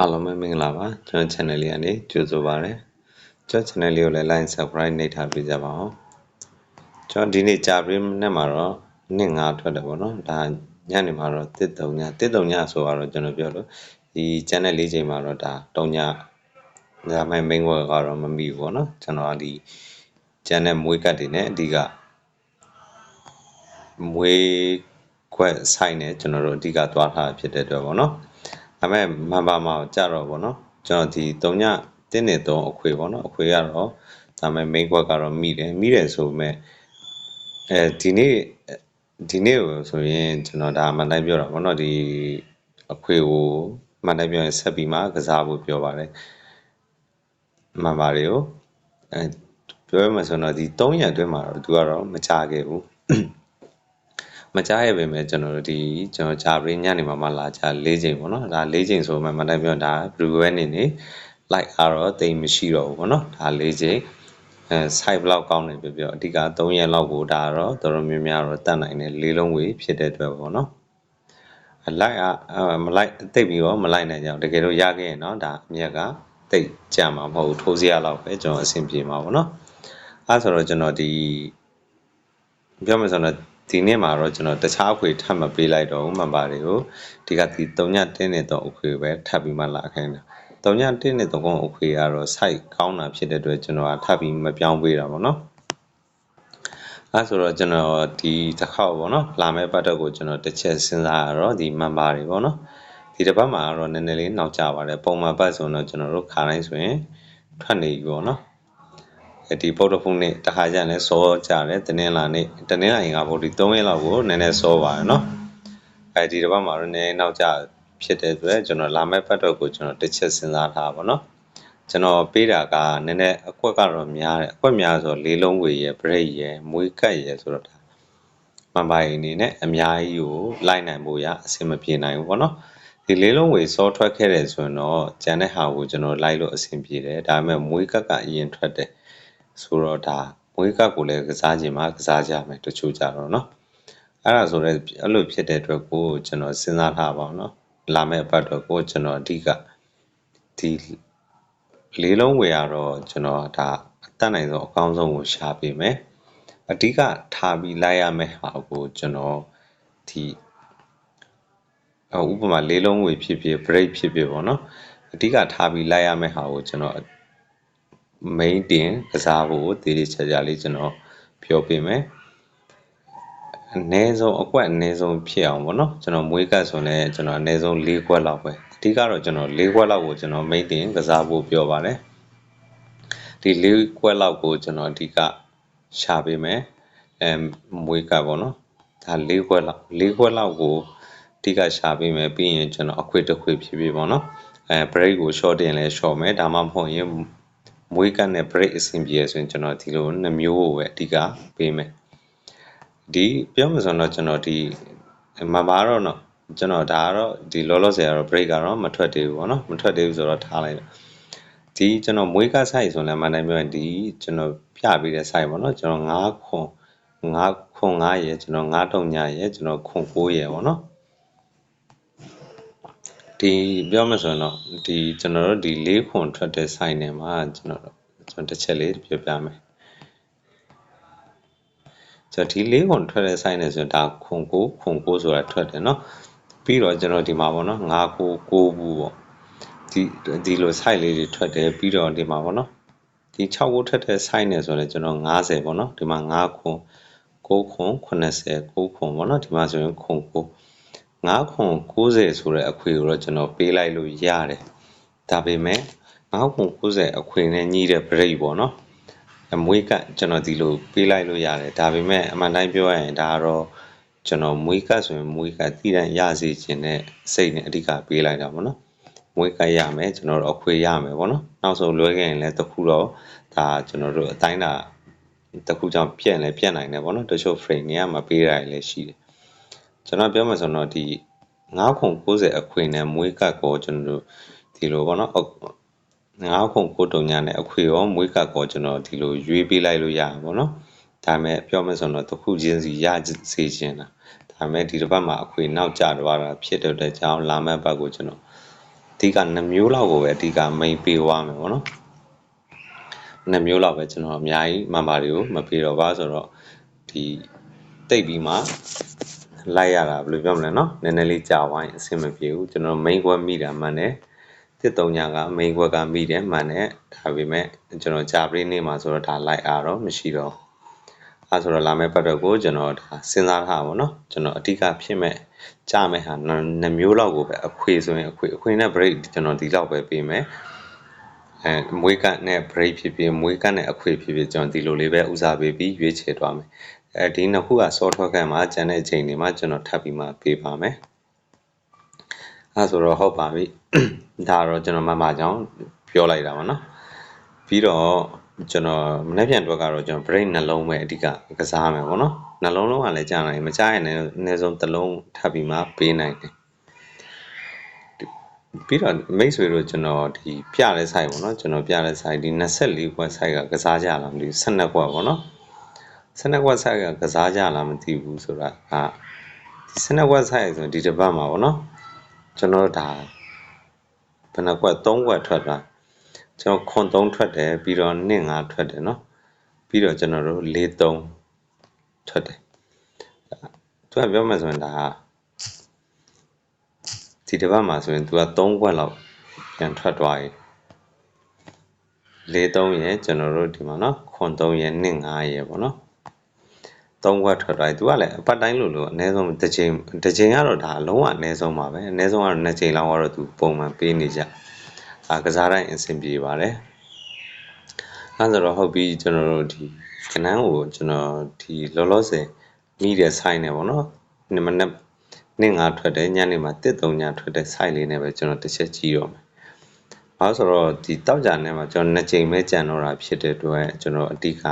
အားလုံးပဲမင်္ဂလာပါကျွန်တော် channel လေးကနေကြိုဆိုပါရစေကျွန်တော် channel လေးကိုလည်း like subscribe နှိပ်ထားပေးကြပါအောင်ကျွန်တော်ဒီနေ့ကြာပြီးနေ့မှာတော့နှစ်ငါထွက်တယ်ပေါ့နော်ဒါညနေမှာတော့တစ်တုံညတစ်တုံညဆိုတော့ကျွန်တော်ပြောလို့ဒီ channel လေးချိန်မှာတော့ဒါတုံညဒါမှ main work ကတော့မမိဘူးပေါ့နော်ကျွန်တော်ဒီ channel မွေးကတ်တွေနဲ့အဓိကမွေးခွက်ဆိုင်နဲ့ကျွန်တော်တို့အဓိကသွားထားဖြစ်တဲ့အတွက်ပေါ့နော် ဒါပေမဲ့မန်ပါမှာကြတော့ဗောနော်ကျွန်တော်ဒီ3ညတင်းနေ3အခွေဗောနော်အခွေကတော့ဒါပေမဲ့ main quad ကတော့မိတယ်မိတယ်ဆိုပေမဲ့အဲဒီနေ့ဒီနေ့ကိုဆိုရင်ကျွန်တော်ဒါမှန်တိုင်းပြောတာဗောနော်ဒီအခွေကိုမှန်တိုင်းပြောရင်ဆက်ပြီးမှကစားဖို့ပြောပါတယ်မှန်ပါတယ်ကိုအဲပြောရမှာဆိုတော့ဒီ3ရက်အတွင်းမှာတော့သူကတော့မချခဲ့ဘူး မကြားရပေမဲ့ကျွန်တော်တို့ဒီကျွန်တော်ဂျာပရင်းညနေမှာမှလာကြ၄ချိန်ပေါ့နော်ဒါ၄ချိန်ဆိုမှမတိုင်းပြောဒါဘလူးဝဲနေနေ like ကတော့တိမ်မရှိတော့ဘူးပေါ့နော်ဒါ၄ချိန်အဲ site ဘလောက်ကောင်းနေပြပြအဓိက3ရက်လောက်ကိုဒါတော့တော်တော်များများတော့တတ်နိုင်တယ်လေးလုံးဝေးဖြစ်တဲ့အတွက်ပေါ့နော်အလိုက်အမလိုက်တိတ်ပြီးတော့မလိုက်နိုင်ကြအောင်တကယ်လို့ရခဲ့ရင်တော့ဒါအမြက်ကတိတ်ကြမှာမဟုတ်ထိုးစရာလောက်ပဲကျွန်တော်အဆင်ပြေမှာပေါ့နော်အဲဆိုတော့ကျွန်တော်ဒီပြောမယ်ဆိုတော့ ဒီနေ့မှာတော့ကျွန်တော်တခြားအခွေထပ်မပေးလိုက်တော့ဘူးမှန်ပါတယ်ကိုဒီကဒီ3ညတင်းနေတော့အခွေပဲထပ်ပြီးမှလာခိုင်းတာ3ညတင်းနေတော့အခွေကတော့ site ကောင်းတာဖြစ်တဲ့အတွက်ကျွန်တော်ကထပ်ပြီးမပြောင်းပေးတာပေါ့နော်အဲဆိုတော့ကျွန်တော်ဒီတစ်ခေါက်ပေါ့နော်လာမယ့်ပတ်တော့ကိုကျွန်တော်တစ်ချက်စဉ်းစားရတော့ဒီ member တွေပေါ့နော်ဒီတစ်ပတ်မှာတော့နည်းနည်းလေးနောက်ကျပါတယ်ပုံမှန်ပတ်ဆိုတော့ကျွန်တော်တို့ခါတိုင်းဆိုရင်ထွက်နေပြီပေါ့နော် ဒီပုတ်တဖုန်နေ့တခါကျရင်လည်းစောကြတယ်တနင်္လာနေ့တနင်္လာရင်ကဗောဒီ3ရက်လောက်ကိုနည်းနည်းစောပါတယ်နော်အဲဒီတစ်ပတ်မှာတော့နည်းနည်းနောက်ကျဖြစ်တဲ့အတွက်ကျွန်တော်လာမယ့်ပတ်တော့ကိုကျွန်တော်တစ်ချက်စဉ်းစားထားပါတော့ကျွန်တော်ပေးတာကနည်းနည်းအကွက်ကတော့များတယ်အကွက်များဆိုလေးလုံးဝေရယ် break ရယ်မွေးကတ်ရယ်ဆိုတော့ဒါမန်ပိုင်အနေနဲ့အများကြီးကိုလိုက်နိုင်ဖို့ရအဆင်မပြေနိုင်ဘူးပေါ့နော်ဒီလေးလုံးဝေစောထွက်ခဲ့တယ်ဆိုရင်တော့ကျန်တဲ့ဟာကိုကျွန်တော်လိုက်လို့အဆင်ပြေတယ်ဒါပေမဲ့မွေးကတ်ကအရင်ထွက်တယ် ဆိုတော့ဒါမွေးကပ်ကိုလည်းကစားခြင်းမှာကစားကြမယ်တချို့ကြတော့เนาะအဲ့ဒါဆိုတော့အဲ့လိုဖြစ်တဲ့အတွက်ကိုကျွန်တော်စဉ်းစားထားပါအောင်เนาะလာမယ့်ဘတ်တော့ကိုကျွန်တော်အဓိကဒီလေးလုံးဝယ်ရတော့ကျွန်တော်ဒါအတတ်နိုင်ဆုံးအကောင်းဆုံးကိုရှာပေးမယ်အဓိကထားပြီးလိုက်ရမယ့်ဟာကိုကျွန်တော်ဒီဥပမာလေးလုံးဝေဖြစ်ဖြစ် break ဖြစ်ဖြစ်ပေါ့နော်အဓိကထားပြီးလိုက်ရမယ့်ဟာကိုကျွန်တော် main တင်ကစားဖို့တည်တည်ချာချာလေးကျွန်တော်ပြောပေးမယ်အနည်းဆုံးအကွက်အနည်းဆုံးဖြစ်အောင်ပေါ့နော်ကျွန်တော်မွေးကတ်ဆိုရင်ကျွန်တော်အနည်းဆုံး၄ခွက်လောက်ပဲအဓိကတော့ကျွန်တော်၄ခွက်လောက်ကိုကျွန်တော် main တင်ကစားဖို့ပြောပါတယ်ဒီ၄ခွက်လောက်ကိုကျွန်တော်အဓိကရှာပေးမယ်အဲမွေးကတ်ပေါ့နော်ဒါ၄ခွက်လောက်၄ခွက်လောက်ကိုအဓိကရှာပေးမယ်ပြီးရင်ကျွန်တော်အခွေတစ်ခွေဖြစ်ဖြစ်ပေါ့နော်အဲ break ကို short တင်လဲ short မယ်ဒါမှမဟုတ်ရင် မွေးကတ်နဲ့ break အဆင်ပြေဆိုရင်ကျွန်တော်ဒီလိုနှမျိုးကိုပဲအဓိကပေးမယ်ဒီပြောမှဆိုတော့ကျွန်တော်ဒီမပါတော့တော့ကျွန်တော်ဒါကတော့ဒီလောလောဆယ်ကတော့ break ကတော့မထွက်သေးဘူးပေါ့နော်မထွက်သေးဘူးဆိုတော့ထားလိုက်တော့ဒီကျွန်တော်မွေးကတ် site ဆိုလည်းမနိုင်ပြောရင်ဒီကျွန်တော်ပြပေးတဲ့ site ပေါ့နော်ကျွန်တော်9ခွန်9ခွန်9ရယ်ကျွန်တော်9တုံညရယ်ကျွန်တော်ခွန်9ရယ်ပေါ့နော် ဒီပြောမှဆိုရင်တော့ဒီကျွန်တော်တို့ဒီ၄ခွန်ထွက်တဲ့ site နဲ့မှာကျွန်တော်ကျွန်တော်တစ်ချက်လေးပြောပြမယ်ကျွန်တော်ဒီ၄ခွန်ထွက်တဲ့ site နဲ့ဆိုရင်ဒါခွန်9ခွန်9ဆိုတာထွက်တယ်เนาะပြီးတော့ကျွန်တော်ဒီမှာပေါ့နော်9 9 9ဘူးပေါ့ဒီဒီလို site လေးတွေထွက်တယ်ပြီးတော့ဒီမှာပေါ့နော်ဒီ6ကိုထွက်တဲ့ site နဲ့ဆိုရင်ကျွန်တော်90ပေါ့နော်ဒီမှာ9ခွန်9ခွန်80 9ခွန်ပေါ့နော်ဒီမှာဆိုရင်ခွန်9 9ခွန်90ဆိုတဲ့အခွေကိုတော့ကျွန်တော်ပေးလိုက်လို့ရတယ်ဒါပေမဲ့9ခွန်90အခွေနဲ့ညီးတဲ့ break ပေါ့နော်အမွေးကကျွန်တော်ဒီလိုပေးလိုက်လို့ရတယ်ဒါပေမဲ့အမှန်တိုင်းပြောရရင်ဒါကတော့ကျွန်တော်မွေးကဆိုရင်မွေးကတည်တံ့ရစေခြင်းနဲ့စိတ်နဲ့အဓိကပေးလိုက်တာပေါ့နော်မွေးကရမယ်ကျွန်တော်တို့အခွေရမယ်ပေါ့နော်နောက်ဆုံးလွဲခဲ့ရင်လည်းတခုတော့ဒါကျွန်တော်တို့အတိုင်းတာတခုကြောင့်ပြက်လည်းပြက်နိုင်တယ်ပေါ့နော်တချို့ frame တွေကမပေးတာလည်းရှိတယ် ကျွန်တော်ပြောမှဆိုတော့ဒီ9ခု90အခွေနဲ့မွေးကတ်ကိုကျွန်တော်တို့ဒီလိုပေါ့နော်9ခု9တုံညာနဲ့အခွေရောမွေးကတ်ကိုကျွန်တော်ဒီလိုရွေးပေးလိုက်လို့ရပါဘောနော်ဒါပေမဲ့ပြောမှဆိုတော့တခုချင်းစီရစေချင်တာဒါပေမဲ့ဒီတစ်ပတ်မှာအခွေနောက်ကျသွားတာဖြစ်တဲ့အတွက်ကြောင့်လာမယ့်ဘက်ကိုကျွန်တော်ဓိက2မျိုးလောက်ကိုပဲအဓိက main ပေးသွားမယ်ပေါ့နော်2မျိုးလောက်ပဲကျွန်တော်အများကြီး member တွေကိုမပေးတော့ပါဆိုတော့ဒီတိတ်ပြီးမှ လိုက်ရတာဘယ်လိုပြောမလဲเนาะနည်းနည်းလေးကြာဝိုင်းအဆင်မပြေဘူးကျွန်တော် main ကွက်မိတာမှန်တယ်တစ်တုံညာက main ကွက်ကမိတယ်မှန်တယ်ဒါပေမဲ့ကျွန်တော်ကြာပရိနေမှာဆိုတော့ဒါလိုက်အားတော့မရှိတော့အဲဆိုတော့လာမယ့်ပတ်တော့ကိုကျွန်တော်ဒါစဉ်းစားထားပါတော့ကျွန်တော်အဓိကဖြစ်မဲ့ကြာမဲ့ဟာနှစ်မျိုးလောက်ကိုပဲအခွေဆိုရင်အခွေအခွေနဲ့ break ကျွန်တော်ဒီလောက်ပဲပေးမယ်အဲမွေးကတ်နဲ့ break ဖြစ်ဖြစ်မွေးကတ်နဲ့အခွေဖြစ်ဖြစ်ကျွန်တော်ဒီလိုလေးပဲဦးစားပေးပြီးရွေးချယ်သွားမယ် အဲဒီနှစ်ခုက software ကမှာကျန်တဲ့အချိန်တွေမှာကျွန်တော်ထပ်ပြီးမှပေးပါမယ်အဲဆိုတော့ဟုတ်ပါပြီဒါတော့ကျွန်တော်မမကြောင့်ပြောလိုက်တာပါနော်ပြီးတော့ကျွန်တော်မနေ့ပြန်တော့ကတော့ကျွန်တော် brain နှလုံးပဲအဓိကကစားမယ်ပေါ့နော်နှလုံးလုံးကလည်းကြားနိုင်မကြားရင်လည်းအနည်းဆုံးတစ်လုံးထပ်ပြီးမှပေးနိုင်တယ်ပြီးတော့မိတ်ဆွေတို့ကျွန်တော်ဒီပြတဲ့ site ပေါ့နော်ကျွန်တော်ပြတဲ့ site ဒီ24ခွက် site ကကစားကြလားမသိဘူး12ခွက်ပေါ့နော် 12ခွက် site ကကစားကြလားမသိဘူးဆိုတာအာဒီ12ခွက် site ဆိုဒီတစ်ပတ်မှာပေါ့နော်ကျွန်တော်ဒါဘယ်နှခွက်3ခွက်ထွက်တာကျွန်တော်ခွန်3ထွက်တယ်ပြီးတော့2 5ထွက်တယ်နော်ပြီးတော့ကျွန်တော်တို့4 3ထွက်တယ်သူကပြောမှဆိုရင်ဒါဒီတစ်ပတ်မှာဆိုရင် तू က3ခွက်လောက်ပြန်ထွက်သွားပြီ4 3ရဲ့ကျွန်တော်တို့ဒီမှာနော်ခွန်3ရဲ့2 5ရဲ့ပေါ့နော် 3ခွက်ထွက်သွားပြီ तू ကလည်းအပတ်တိုင်းလို့လို့အနည်းဆုံးတစ်ချိန်တစ်ချိန်ကတော့ဒါလုံးဝအနည်းဆုံးပါပဲအနည်းဆုံးကတော့2ချိန်လောက်ကတော့ तू ပုံမှန်ပေးနေကြအာကစားတိုင်းအဆင်ပြေပါတယ်အဲဆိုတော့ဟုတ်ပြီကျွန်တော်တို့ဒီကနန်းကိုကျွန်တော်ဒီလောလောဆယ်မိတဲ့ဆိုင်နေပေါ့နော်ဒီမနေ့နေ့ငါထွက်တယ်ညနေမှာတစ်တုံညထွက်တဲ့ site လေးနဲ့ပဲကျွန်တော်တစ်ချက်ကြည့်တော့မယ်။ဘာလို့ဆိုတော့ဒီတောက်ကြနဲ့မှာကျွန်တော်နှစ်ချိန်ပဲကြံတော့တာဖြစ်တဲ့အတွက်ကျွန်တော်အဓိက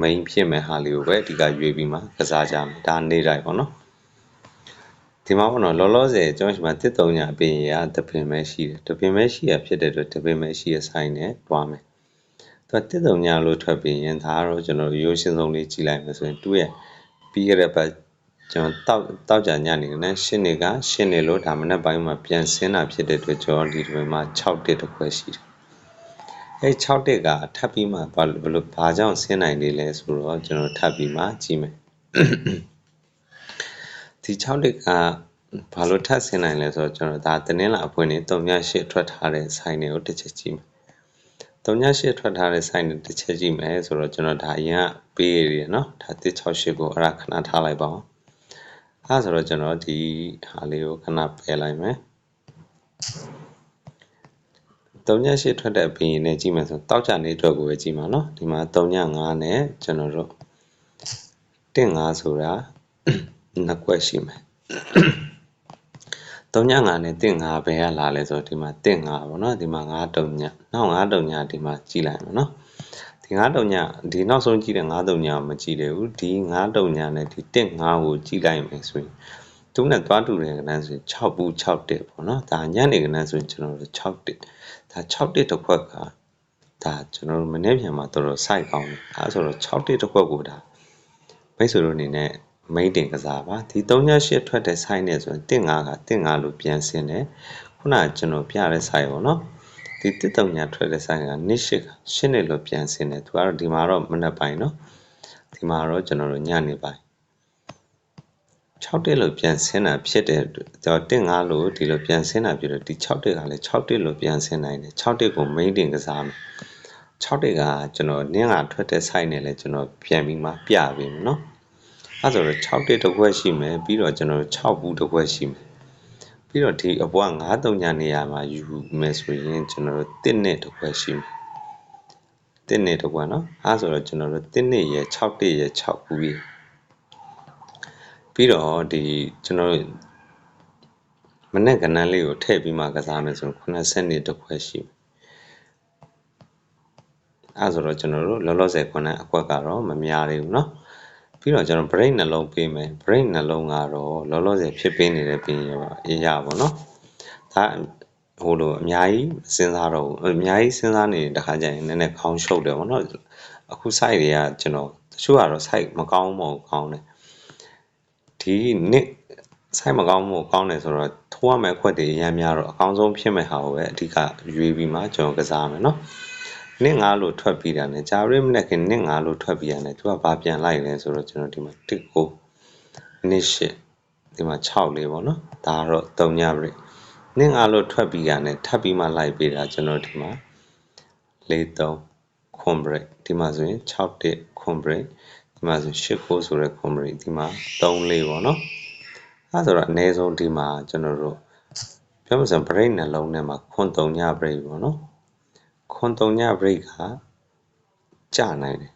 main ဖြစ်မဲ့ဟာလေးကိုပဲအဓိကရွေးပြီးမှကစားကြမယ်။ဒါနေ့တိုင်းပေါ့နော်။ဒီမှာပေါ့နော်လောလောဆယ်ကျွန်တော်ဒီမှာတစ်တုံညအပြင်ရတပင်ပဲရှိတယ်။တပင်ပဲရှိရဖြစ်တဲ့အတွက်တပင်ပဲရှိရ site နဲ့တွားမယ်။သူတစ်တုံညလို့ထွက်ပြီးရင်ဒါကတော့ကျွန်တော်ရိုးရှင်းဆုံးလေးကြည့်လိုက်မယ်ဆိုရင်သူ့ရဲ့ပြီးခဲ့တဲ့ဘက်ကျွန်တော်တောက်တောက်ကြညနေကနဲ့ရှင်းနေကရှင်းနေလို့ဒါမနေ့ပိုင်းမှာပြန်ဆင်းတာဖြစ်တဲ့အတွက်ကျွန်တော်ဒီတွင်မှာ6တက်တစ်ခွဲရှိတယ်။ အဲ61ကထပ်ပြီးမှဘာလို့ဘာကြောင့်ဆင်းနိုင်နေလဲဆိုတော့ကျွန်တော်ထပ်ပြီးမှကြည့်မယ်ဒီ61ကဘာလို့ထပ်ဆင်းနိုင်လဲဆိုတော့ကျွန်တော်ဒါတင်းလာအဖွင့်နေ3.8ထွက်ထားတဲ့ဆိုင်တွေကိုတစ်ချက်ကြည့်မယ်3.8ထွက်ထားတဲ့ဆိုင်တွေတစ်ချက်ကြည့်မယ်ဆိုတော့ကျွန်တော်ဒါအရင်ကပေးရတယ်နော်ဒါ168ကိုအဲ့ဒါခဏထားလိုက်ပါဦးအဲ့ဆိုတော့ကျွန်တော်ဒီဟာလေးကိုခဏပယ်လိုက်မယ် 3ည8ထွက်တဲ့ဘီရင်နဲ့ကြည့်မယ်ဆိုတောက်ကြနေအတွက်ကိုပဲကြည့်မှာနော်ဒီမှာ3ည9နဲ့ကျွန်တော်တို့15ဆိုတာနှစ်ကွက်ရှိမယ်3ည9နဲ့15ဘယ်ကလာလဲဆိုတော့ဒီမှာ15ပေါ့နော်ဒီမှာ9တုံညနောက်9တုံညဒီမှာကြည့်လိုက်မယ်နော်ဒီ9တုံညဒီနောက်ဆုံးကြည့်တဲ့9တုံညမကြည့်သေးဘူးဒီ9တုံညနဲ့ဒီ15ကိုကြည့်လိုက်မယ်ဆိုရင် သူနဲ့သွားတူတဲ့ကဏ္ဍဆိုရင်6ဘူး6တက်ပေါ့နော်ဒါညနေကဏ္ဍဆိုရင်ကျွန်တော်တို့6တက်ဒါ6တက်တစ်ခွက်ကဒါကျွန်တော်တို့မနေ့ပြန်မှာတော်တော် site ကောင်းတယ်အဲဆိုတော့6တက်တစ်ခွက်ကိုဒါမိတ်ဆွေတို့အနေနဲ့မိတ်တင်ကစားပါဒီ38ထွက်တဲ့ site နဲ့ဆိုရင်15က15လို့ပြန်ဆင်းတယ်ခုနကကျွန်တော်ပြတဲ့ site ပေါ့နော်ဒီတစ်တုံညာထွက်တဲ့ site ကနိရှိကရှင်းနေလို့ပြန်ဆင်းတယ်သူကတော့ဒီမှာတော့မနေ့ပိုင်းနော်ဒီမှာတော့ကျွန်တော်တို့ညနေပိုင်း 6တက်လို့ပြန်ဆင်းတာဖြစ်တဲ့တော့တင်5လို့ဒီလိုပြန်ဆင်းတာဖြစ်တော့ဒီ6တက်ကလည်း6တက်လို့ပြန်ဆင်းနိုင်တယ်6တက်ကို main တင်ကစားမယ်6တက်ကကျွန်တော်နင်းကထွက်တဲ့ site နဲ့လည်းကျွန်တော်ပြန်ပြီးမှပြပေးမယ်နော်အဲဆိုတော့6တက်တစ်ခွက်ရှိမယ်ပြီးတော့ကျွန်တော်6ဘူးတစ်ခွက်ရှိမယ်ပြီးတော့ဒီအပွား9-3ညနေရာမှာယူမယ်ဆိုရင်ကျွန်တော်တို့1နဲ့တစ်ခွက်ရှိမယ်1နဲ့တစ်ခွက်နော်အဲဆိုတော့ကျွန်တော်တို့1နဲ့ရ6တက်ရ6ဘူးရ ပြီးတော့ဒီကျွန်တော်မနေ့ကဏ္ဍလေးကိုထည့်ပြီးမှကစားမယ်ဆိုရင်80နှစ်တစ်ခွက်ရှိအဲဆိုတော့ကျွန်တော်တို့လောလောဆယ်ခုနအကွက်ကတော့မများသေးဘူးเนาะပြီးတော့ကျွန်တော် break နှလုံးပေးမယ် break နှလုံးကတော့လောလောဆယ်ဖြစ်ပေးနေတဲ့ပင်ရပါအရာပေါ့နော်ဒါဟိုလိုအများကြီးစဉ်းစားတော့အများကြီးစဉ်းစားနေတခါကျရင်နည်းနည်းခေါင်းရှုပ်တယ်ပေါ့နော်အခု site တွေကကျွန်တော်တချို့ကတော့ site မကောင်းမဟုတ်ကောင်းတယ် ဒီနှစ်ဆိုင်မကောင်းမှုကောင်းတယ်ဆိုတော့ထိုးရမယ့်အခွက်တွေအများများတော့အကောင်းဆုံးဖြစ်မဲ့ဟာကိုပဲအဓိကရွေးပြီးမှကျွန်တော်ကစားမယ်နော်နင့်ငါလို့ထွက်ပြီးတာနဲ့ဂျာရီမနဲ့ခင်နင့်ငါလို့ထွက်ပြီးတာနဲ့သူကဘာပြန်လိုက်လဲဆိုတော့ကျွန်တော်ဒီမှာတစ်ကိုနစ်ရှစ်ဒီမှာ6လေးပေါ့နော်ဒါကတော့3ညပြိနင့်ငါလို့ထွက်ပြီးတာနဲ့ထပ်ပြီးမှလိုက်ပေးတာကျွန်တော်ဒီမှာ4 3ခွန်ဘရိတ်ဒီမှာဆိုရင်6တစ်ခွန်ဘရိတ် ဒီမှာဆို8ကိုဆိုတဲ့ခွန်ဘရိတ်ဒီမှာ3လေးပေါ့နော်အဲဆိုတော့အနည်းဆုံးဒီမှာကျွန်တော်တို့ပြောမှဆိုဘရိတ်နှလုံးထဲမှာခွန်3ညဘရိတ်ပေါ့နော်ခွန်3ညဘရိတ်ကကြာနိုင်တယ်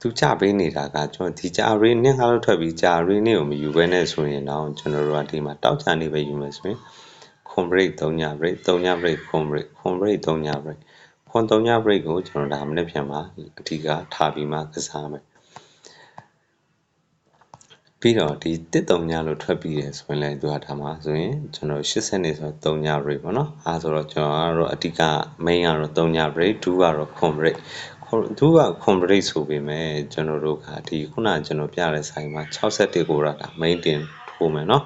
သူကြပေးနေတာကကျွန်တော်ဒီကြာရီနင်းကားလို့ထွက်ပြီးကြာရီနေကိုမယူဘဲနဲ့ဆိုရင်တော့ကျွန်တော်တို့ကဒီမှာတောက်ချနေပဲယူမယ်ဆိုရင်ခွန်ဘရိတ်3ညဘရိတ်3ညဘရိတ်ခွန်ဘရိတ်ခွန်ဘရိတ်3ညဘရိတ်ခွန်3ညဘရိတ်ကိုကျွန်တော်ဒါမနေ့ပြန်မှာအဓိကထားပြီးမှကစားမယ် ပြီးတော့ဒီတစ်တုံညလို့ထွက်ပြီးရဆိုရင်လည်းသူကဒါမှဆိုရင်ကျွန်တော်80နေဆိုတော့3ည break ပေါ့နော်အဲဆိုတော့ကျွန်တော်ကတော့အဓိက main ကတော့3ည break 2ကတော့ con break သူက con break ဆိုပေမဲ့ကျွန်တော်တို့ကဒီခုနကျွန်တော်ပြတဲ့ဆိုင်မှာ61ကိုတော့ဒါ main တင်ထိုးမယ်နော်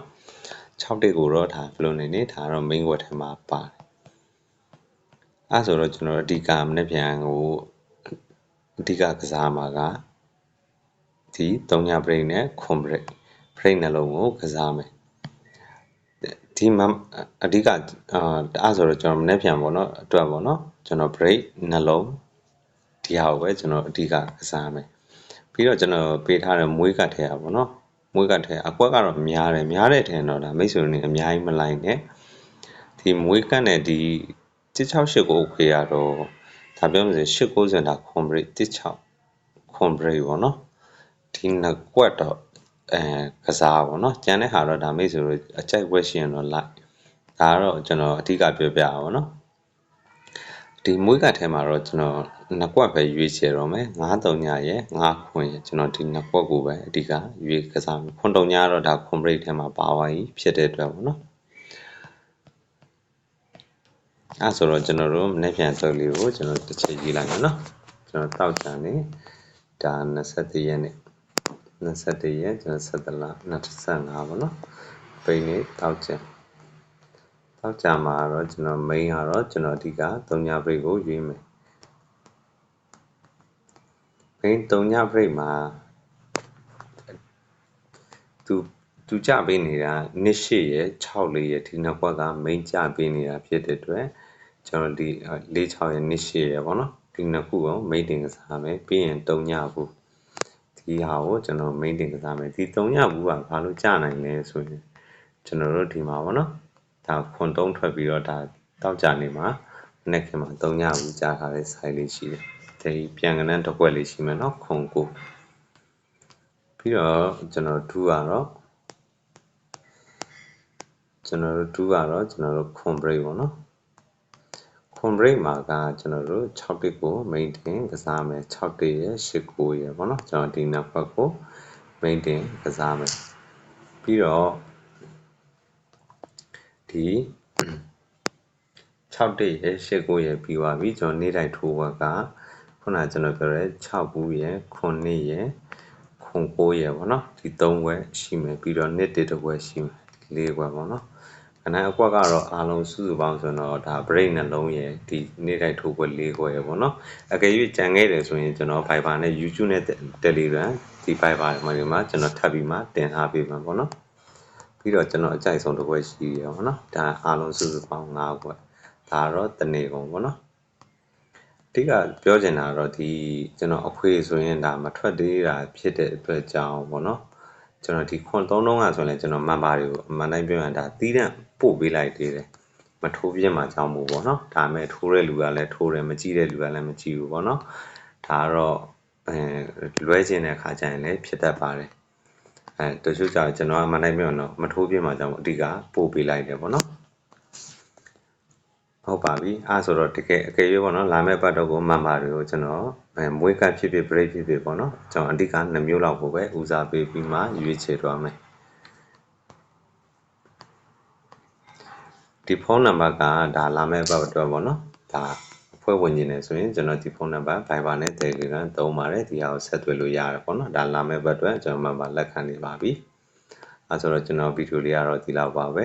6တက်ကိုတော့ဒါဘယ်လိုနေနေဒါတော့ main word ထဲမှာပါတယ်အဲဆိုတော့ကျွန်တော်အဓိကမနေ့ပြန်ကိုအဓိကကစားမှာက ဒီ3ည break နဲ့ con break break နှလုံးကိုကစားမယ်ဒီမှာအဓိကအာအဲ့ဆိုတော့ကျွန်တော်မနေ့ပြန်ပေါ့နော်အတွက်ပေါ့နော်ကျွန်တော် break နှလုံးဒီဟာကိုပဲကျွန်တော်အဓိကကစားမယ်ပြီးတော့ကျွန်တော်ပေးထားတဲ့မွေးကတ်ထဲอ่ะပေါ့နော်မွေးကတ်ထဲအကွက်ကတော့များတယ်များတဲ့ထဲတော့ဒါမိတ်ဆွေတွေအများကြီးမလိုက်နဲ့ဒီမွေးကတ်နဲ့ဒီ168ကိုခွေရတော့ဒါပြောမစ890တာ complete 16 complete ပေါ့နော် ဒီနှစ်ကွက်တော့အဲကစားပေါ့နော်ကျန်တဲ့ဟာတော့ဒါမိတ်ဆွေတို့အကြိုက်ဝက်ရှင်တော့လိုက်ဒါကတော့ကျွန်တော်အဓိကပြောပြပါဘောနော်ဒီမွေးကထဲမှာတော့ကျွန်တော်နှစ်ကွက်ပဲရွေးချယ်တော့မယ်9-3ညရဲ့9ခွင်ရဲ့ကျွန်တော်ဒီနှစ်ကွက်ကိုပဲအဓိကရွေးကစားမယ်ခွန်တုံညကတော့ဒါခွန်ဘရိတ်ထဲမှာပါသွားပြီဖြစ်တဲ့အတွက်ပေါ့နော်အဲဆိုတော့ကျွန်တော်တို့မနေ့ပြန်စုပ်လေးကိုကျွန်တော်တစ်ချိန်ကြည့်လိုက်မယ်နော်ကျွန်တော်တောက်ချန်နေဒါ27ရက်နေ့ 21ရက်ကျွန်တော်17လ25ပေါ့နော်ပိန်နေတောက်ချန်တောက်ချန်မှာတော့ကျွန်တော် main ကတော့ကျွန်တော်အဓိက3ညပိတ်ကိုရွေးမယ် main 3ညပိတ်မှာသူသူကြပေးနေတာနှစ်ရှိရ6လေးရဒီနှစ်ကွက်က main ကြပေးနေတာဖြစ်တဲ့အတွက်ကျွန်တော်ဒီ4 6ရနှစ်ရှိရပေါ့နော်ဒီနှစ်ခုကို main တင်ကစားမယ်ပြီးရင်3ညဘူး ဒီဟာကိုကျွန်တော် main တင်ကစားမယ်ဒီ3ညဘူးကဘာလို့ကြနိုင်လဲဆိုရင်ကျွန်တော်တို့ဒီမှာပေါ့နော်ဒါခွန်3ထွက်ပြီးတော့ဒါတောက်ကြနေမှာနေ့ခင်မှာ3ညဘူးကြားထားတဲ့ site လေးရှိတယ်ဒီပြန်ကနန်းတစ်ခွက်လေးရှိမယ်နော်ခွန်ကိုပြီးတော့ကျွန်တော်2ကတော့ကျွန်တော်တို့2ကတော့ကျွန်တော်တို့ခွန် break ပေါ့နော် ခွန် break မှာကကျွန်တော်တို့6တစ်ကို maintain ကစားမယ်6တစ်ရယ်8ကိုရယ်ပေါ့နော်ကျွန်တော်ဒီနောက်ဘက်ကို maintain ကစားမယ်ပြီးတော့ဒီ6တိရယ်8ကိုရယ်ပြီးသွားပြီကျွန်တော်နေ့တိုင်းထိုးဘက်ကခုနကျွန်တော်ပြောရဲ6ဘူးရယ်9ရယ်ခွန်9ရယ်ပေါ့နော်ဒီ3ဘွဲရှိမယ်ပြီးတော့နေ့တစ်တစ်ဘွဲရှိမယ်4ဘွဲပေါ့နော် ခဏအကွက်ကတော့အားလုံးစုစုပေါင်းဆိုတော့ဒါ break နှလုံးရယ်ဒီနေ့တိုင်းထိုးပွဲ၄ခွဲရယ်ပေါ့နော်အကယ်၍ကြံခဲ့တယ်ဆိုရင်ကျွန်တော် Viber နဲ့ YouTube နဲ့ Telegram ဒီ Viber မှာဒီမှာကျွန်တော်ထပ်ပြီးမှတင်ထားပေးမှာပေါ့နော်ပြီးတော့ကျွန်တော်အကြိုက်ဆုံးတစ်ခွက်ရှိရပေါ့နော်ဒါအားလုံးစုစုပေါင်း၅ခွက်ဒါတော့တနေကုန်ပေါ့နော်အဓိကပြောချင်တာတော့ဒီကျွန်တော်အခွေဆိုရင်ဒါမထွက်သေးတာဖြစ်တဲ့အတွက်ကြောင့်ပေါ့နော် ကျွန်တော်ဒီခွန်သုံးလုံးကဆိုရင်ကျွန်တော်မန်ပါတွေကိုအမှန်တိုင်းပြောရင်ဒါတီးတဲ့ပို့ပေးလိုက်သေးတယ်မထိုးပြစ်မှာကြောင်းမို့ပေါ့နော်ဒါမဲ့ထိုးတဲ့လူကလည်းထိုးတယ်မကြည့်တဲ့လူကလည်းမကြည့်ဘူးပေါ့နော်ဒါကတော့အဲလွဲခြင်းတဲ့အခါကျရင်လည်းဖြစ်တတ်ပါတယ်အဲတချို့ကြောင့်ကျွန်တော်အမှန်တိုင်းပြောရင်တော့မထိုးပြစ်မှာကြောင်းအဓိကပို့ပေးလိုက်တယ်ပေါ့နော် ဟုတ်ပါပြီအဲဆိုတော့တကယ်အကယ်၍ပေါ့နော်လာမယ့်ပတ်တော့ကိုမှန်ပါတွေကိုကျွန်တော်အဲမွေးကပ်ဖြစ်ဖြစ် break ဖြစ်ဖြစ်ပေါ့နော်ကျွန်တော်အဓိက2မျိုးလောက်ကိုပဲဦးစားပေးပြီးမှရွေးချယ်သွားမယ်ဒီဖုန်းနံပါတ်ကဒါလာမယ့်ပတ်တော့ပေါ့နော်ဒါအဖွဲ့ဝင်နေတယ်ဆိုရင်ကျွန်တော်ဒီဖုန်းနံပါတ် Viber နဲ့ Telegram သုံးပါတယ်ဒီဟာကိုဆက်သွယ်လို့ရတယ်ပေါ့နော်ဒါလာမယ့်ဘက်အတွက်ကျွန်တော်မှလက်ခံနေပါပြီအဲဆိုတော့ကျွန်တော်ဗီဒီယိုလေးကတော့ဒီလောက်ပါပဲ